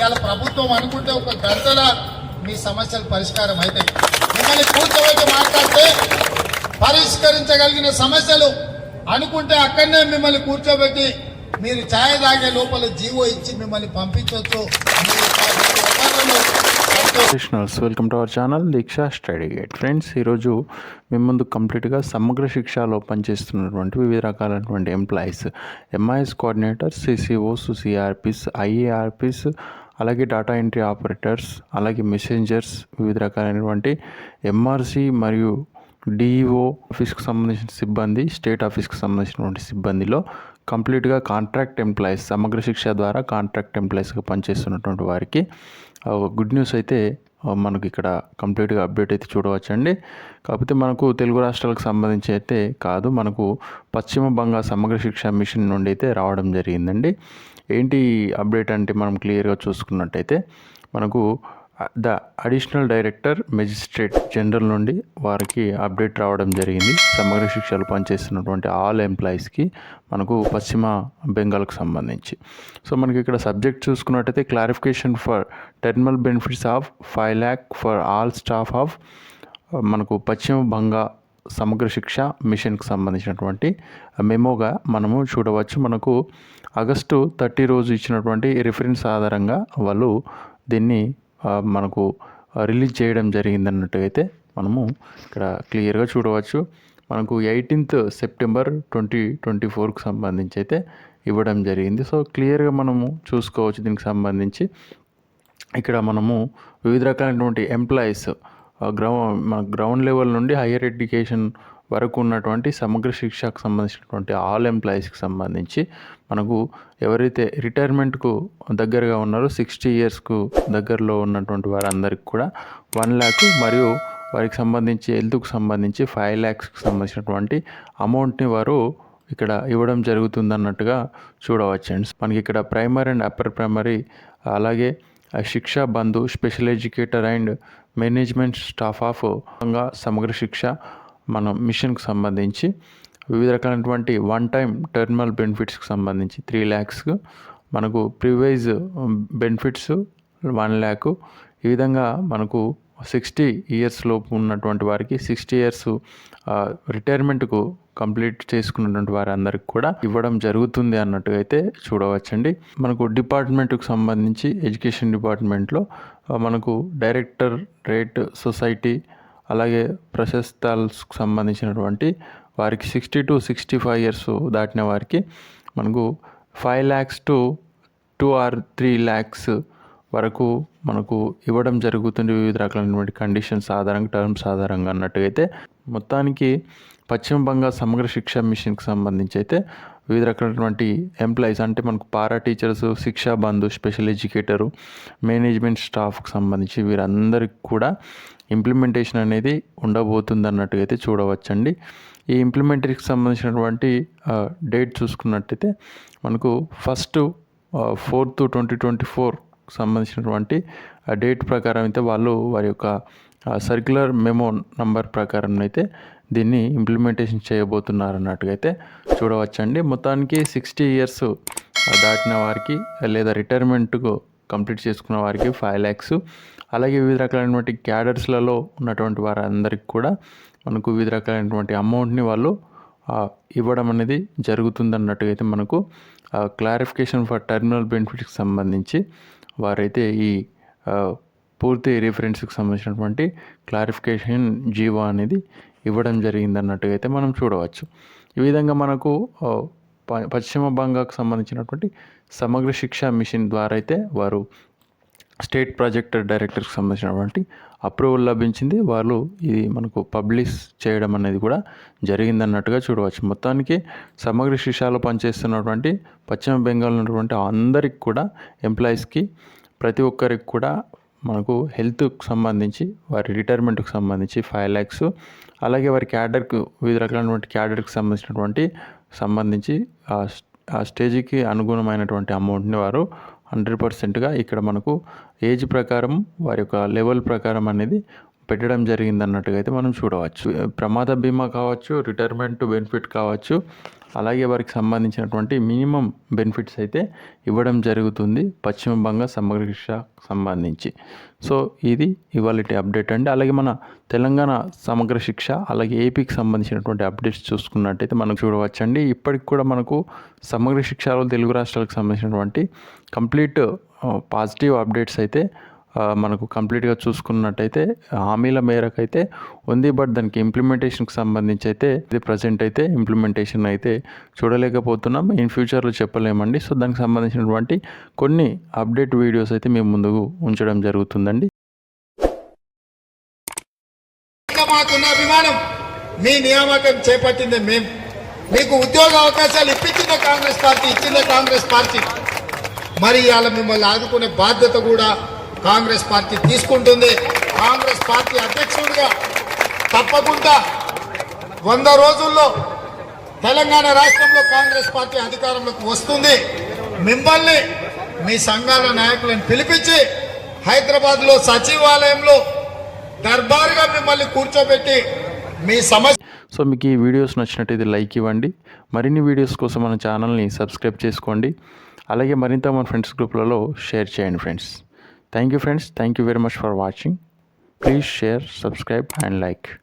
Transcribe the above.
ఇవాళ ప్రభుత్వం అనుకుంటే ఒక గంటల మీ సమస్యలు పరిష్కారం అవుతాయి మిమ్మల్ని కూర్చోబెట్టి మాట్లాడితే పరిష్కరించగలిగిన సమస్యలు అనుకుంటే అక్కడనే మిమ్మల్ని కూర్చోబెట్టి మీరు ఛాయ తాగే లోపల జీవో ఇచ్చి మిమ్మల్ని పంపించవచ్చు professionals welcome to our channel Deeksha study guide friends ఈరోజు మేము ముందు కంప్లీట్గా సమగ్ర శిక్షలో పనిచేస్తున్నటువంటి వివిధ రకాలైనటువంటి employees MIS coordinators CCOs CRPs IARPs అలాగే డేటా ఎంట్రీ ఆపరేటర్స్ అలాగే మెసెంజర్స్ వివిధ రకాలైనటువంటి ఎంఆర్సి మరియు డిఈఓ ఆఫీస్కి సంబంధించిన సిబ్బంది స్టేట్ ఆఫీస్కి సంబంధించినటువంటి సిబ్బందిలో కంప్లీట్గా కాంట్రాక్ట్ ఎంప్లాయీస్ సమగ్ర శిక్ష ద్వారా కాంట్రాక్ట్ ఎంప్లాయీస్గా పనిచేస్తున్నటువంటి వారికి గుడ్ న్యూస్ అయితే మనకి ఇక్కడ కంప్లీట్గా అప్డేట్ అయితే చూడవచ్చండి. కాకపోతే మనకు తెలుగు రాష్ట్రాలకు సంబంధించి అయితే కాదు మనకు పశ్చిమ బంగా సమగ్ర శిక్ష మిషన్ నుండి అయితే రావడం జరిగిందండి. ఏంటి అప్డేట్ అంటే మనం క్లియర్గా చూసుకున్నట్టయితే మనకు the additional director magistrate general నుండి వారికి అప్డేట్ రావడం జరిగింది. సమగ్ర శిక్షలు పనిచేస్తున్నటువంటి ఆల్ ఎంప్లాయీస్కి మనకు పశ్చిమ బెంగాల్కి సంబంధించి. సో మనకి ఇక్కడ సబ్జెక్ట్ చూసుకున్నట్టయితే clarification for terminal benefits of five lakh for all staff of మనకు పశ్చిమ బంగా సమగ్ర శిక్ష మిషన్కి సంబంధించినటువంటి మెమోగా మనము చూడవచ్చు. మనకు ఆగస్టు థర్టీ రోజు ఇచ్చినటువంటి రిఫరెన్స్ ఆధారంగా వాళ్ళు దీన్ని మనకు రిలీజ్ చేయడం జరిగిందన్నట్టు అయితే మనము ఇక్కడ క్లియర్గా చూడవచ్చు. మనకు ఎయిటీన్త్ సెప్టెంబర్ ట్వంటీ ట్వంటీ ఫోర్కి సంబంధించి అయితే ఇవ్వడం జరిగింది. సో క్లియర్గా మనము చూసుకోవచ్చు దీనికి సంబంధించి. ఇక్కడ మనము వివిధ రకాలైనటువంటి ఎంప్లాయీస్ గ్రౌండ్ మన గ్రౌండ్ లెవెల్ నుండి హయ్యర్ ఎడ్యుకేషన్ వరకు ఉన్నటువంటి సమగ్ర శిక్షకు సంబంధించినటువంటి ఆల్ ఎంప్లాయీస్కి సంబంధించి మనకు ఎవరైతే రిటైర్మెంట్కు దగ్గరగా ఉన్నారో సిక్స్టీ ఇయర్స్కు దగ్గరలో ఉన్నటువంటి వారందరికీ కూడా వన్ ల్యాక్ మరియు వారికి సంబంధించి హెల్త్కు సంబంధించి ఫైవ్ ల్యాక్స్కి సంబంధించినటువంటి అమౌంట్ని వారు ఇక్కడ ఇవ్వడం జరుగుతుందన్నట్టుగా చూడవచ్చండి మనకి ఇక్కడ ప్రైమరీ అండ్ అప్పర్ ప్రైమరీ అలాగే Shiksha Shiksha Bandhu special educator and management staff ఆఫ్గా Samagra శిక్ష మన మిషన్కి సంబంధించి వివిధ రకాలైనటువంటి వన్ టైం టెర్మినల్ బెనిఫిట్స్కి సంబంధించి త్రీ ల్యాక్స్ మనకు ప్రివైజ్ బెనిఫిట్స్ వన్ ల్యాక్ ఈ విధంగా మనకు సిక్స్టీ ఇయర్స్ లోపు ఉన్నటువంటి వారికి సిక్స్టీ ఇయర్స్ రిటైర్మెంట్కు కంప్లీట్ చేసుకున్నటువంటి వారందరికి కూడా ఇవ్వడం జరుగుతుంది అన్నట్టుగా అయితే చూడవచ్చండి. మనకు డిపార్ట్మెంట్కి సంబంధించి ఎడ్యుకేషన్ డిపార్ట్మెంట్లో uh, మనకు డైరెక్టర్ రేట్ సొసైటీ అలాగే ప్రశస్తాలకు సంబంధించినటువంటి వారికి sixty to sixty five years దాటిన వారికి మనకు five lakhs to two or three lakhs వరకు మనకు ఇవ్వడం జరుగుతుంది వివిధ రకాలైనటువంటి కండిషన్స్ ఆధారంగా టర్మ్స్ ఆధారంగా అన్నట్టుగా అయితే మొత్తానికి పశ్చిమ బంగాల్ సమగ్ర శిక్షా మిషన్కి సంబంధించి అయితే వివిధ రకాలైనటువంటి ఎంప్లాయీస్ అంటే మనకు పారా టీచర్స్ శిక్షా బంధు స్పెషల్ ఎడ్యుకేటరు మేనేజ్మెంట్ స్టాఫ్కి సంబంధించి వీరందరికి కూడా ఇంప్లిమెంటేషన్ అనేది ఉండబోతుంది అన్నట్టుగా అయితే చూడవచ్చండి. ఈ ఇంప్లిమెంటరీకి సంబంధించినటువంటి డేట్ చూసుకున్నట్టయితే మనకు first fourth twenty twenty four సంబంధించినటువంటి ఆ డేట్ ప్రకారం అయితే వాళ్ళు వారి యొక్క సర్క్యులర్ మెమో నంబర్ ప్రకారం అయితే దీన్ని ఇంప్లిమెంటేషన్ చేయబోతున్నారు అన్నట్టుగా అయితే చూడవచ్చండి. మొత్తానికి సిక్స్టీ ఇయర్స్ దాటిన వారికి లేదా రిటైర్మెంట్కు కంప్లీట్ చేసుకున్న వారికి ఫైవ్ ల్యాక్స్ అలాగే వివిధ రకాలైనటువంటి క్యాడర్స్లలో ఉన్నటువంటి వారందరికీ కూడా మనకు వివిధ రకాలైనటువంటి అమౌంట్ని వాళ్ళు ఇవ్వడం అనేది జరుగుతుందన్నట్టుగా అయితే మనకు క్లారిఫికేషన్ ఫర్ టర్మినల్ బెనిఫిట్స్కి సంబంధించి వారైతే ఈ పూర్తి రిఫరెన్స్కి సంబంధించినటువంటి క్లారిఫికేషన్ జీవో అనేది ఇవ్వడం జరిగిందన్నట్టుగా అయితే మనం చూడవచ్చు. ఈ విధంగా మనకు ప- పశ్చిమ బంగాకు సంబంధించినటువంటి సమగ్ర శిక్షా మిషన్ ద్వారా అయితే వారు స్టేట్ ప్రాజెక్ట్ డైరెక్టర్కి సంబంధించినటువంటి అప్రూవల్ లభించింది. వాళ్ళు ఇది మనకు పబ్లిష్ చేయడం అనేది కూడా జరిగిందన్నట్టుగా చూడవచ్చు. మొత్తానికి సమగ్ర శిక్షాలో పనిచేస్తున్నటువంటి పశ్చిమ బెంగాల్ ఉన్నటువంటి అందరికి కూడా ఎంప్లాయీస్కి ప్రతి ఒక్కరికి కూడా మనకు హెల్త్కి సంబంధించి వారి రిటైర్మెంట్కి సంబంధించి ఫైవ్ ల్యాక్స్ అలాగే వారి క్యాడర్కు వివిధ రకాలైనటువంటి క్యాడర్కి సంబంధించినటువంటి సంబంధించి ఆ ఆ స్టేజ్కి అనుగుణమైనటువంటి అమౌంట్ని వారు హండ్రెడ్ పర్సెంట్గా ఇక్కడ మనకు ఏజ్ ప్రకారం వారి యొక్క లెవెల్ ప్రకారం అనేది పెట్టడం జరిగింది అన్నట్టుగా అయితే మనం చూడవచ్చు. ప్రమాద బీమా కావచ్చు రిటైర్మెంట్ బెనిఫిట్ కావచ్చు అలాగే వారికి సంబంధించినటువంటి మినిమం బెనిఫిట్స్ అయితే ఇవ్వడం జరుగుతుంది పశ్చిమ బంగ సమగ్ర శిక్ష సంబంధించి. సో ఇది ఇవాళ అప్డేట్ అండి. అలాగే మన తెలంగాణ సమగ్ర శిక్ష అలాగే ఏపీకి సంబంధించినటువంటి అప్డేట్స్ చూసుకున్నట్టయితే మనం చూడవచ్చండి. ఇప్పటికి కూడా మనకు సమగ్ర శిక్షలో తెలుగు రాష్ట్రాలకు సంబంధించినటువంటి కంప్లీట్ పాజిటివ్ అప్డేట్స్ అయితే మనకు కంప్లీట్గా చూసుకున్నట్టయితే హామీల మేరకు అయితే ఉంది బట్ దానికి ఇంప్లిమెంటేషన్కి సంబంధించి అయితే ఇది ప్రజెంట్ అయితే ఇంప్లిమెంటేషన్ అయితే చూడలేకపోతున్నాం. ఇన్ ఫ్యూచర్లో చెప్పలేమండి. సో దానికి సంబంధించినటువంటి కొన్ని అప్డేట్ వీడియోస్ అయితే మేము ముందుకు ఉంచడం జరుగుతుందండి. మాకున్న అభిమానం మీ నియామకం చేపట్టింది మేము మీకు ఉద్యోగ అవకాశాలు ఇప్పించిందే కాంగ్రెస్ పార్టీ ఇచ్చిందే కాంగ్రెస్ పార్టీ. మరి ఇవాళ మిమ్మల్ని ఆదుకునే బాధ్యత కూడా కాంగ్రెస్ పార్టీ తీసుకుంటుంది. కాంగ్రెస్ పార్టీ అధ్యక్షుడిగా తప్పకుండా వంద రోజుల్లో తెలంగాణ రాష్ట్రంలో కాంగ్రెస్ పార్టీ అధికారంలోకి వస్తుంది. మిమ్మల్ని మీ సంఘాల నాయకులను పిలిపించి హైదరాబాద్లో సచివాలయంలో దర్బారుగా మిమ్మల్ని కూర్చోబెట్టి మీ సమస్య సో మీకు ఈ వీడియోస్ నచ్చినట్టయితే లైక్ ఇవ్వండి. మరిన్ని వీడియోస్ కోసం మన ఛానల్ని సబ్స్క్రైబ్ చేసుకోండి. అలాగే మరింత మన ఫ్రెండ్స్ గ్రూప్లలో షేర్ చేయండి friends. thank you friends. Thank you very much for watching. Please share subscribe and like.